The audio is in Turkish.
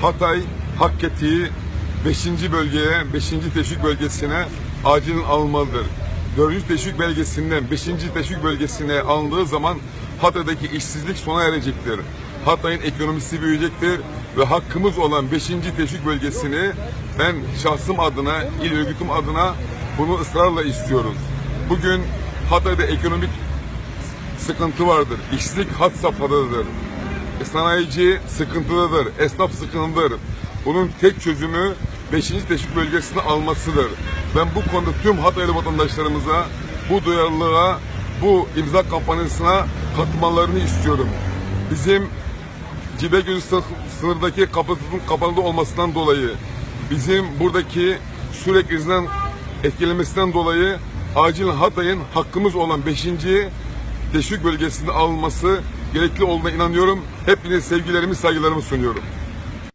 Hatay hak ettiği 5. bölgeye, 5. teşvik bölgesine acilen alınmalıdır. 4. teşvik belgesinden 5. teşvik bölgesine alındığı zaman Hatay'daki işsizlik sona erecektir. Hatay'ın ekonomisi büyüyecektir ve hakkımız olan 5. teşvik bölgesini ben şahsım adına, il örgütüm adına bunu ısrarla istiyoruz. Bugün Hatay'da ekonomik sıkıntı vardır. İşsizlik had safhadadır. Sanayici sıkıntıdadır. Esnaf sıkıntıdadır. Bunun tek çözümü 5. teşvik bölgesine almasıdır. Ben bu konuda tüm Hataylı vatandaşlarımıza bu duyarlılığa, bu imza kampanyasına katılmalarını istiyorum. Bizim Cibegöz sı- sınırdaki kapatının kapalı olmasından dolayı bizim buradaki sürekli izlen etkilemesinden dolayı acil Hatay'ın hakkımız olan 5. teşvik bölgesinde alınması gerekli olduğuna inanıyorum. Hepinize sevgilerimi, saygılarımı sunuyorum.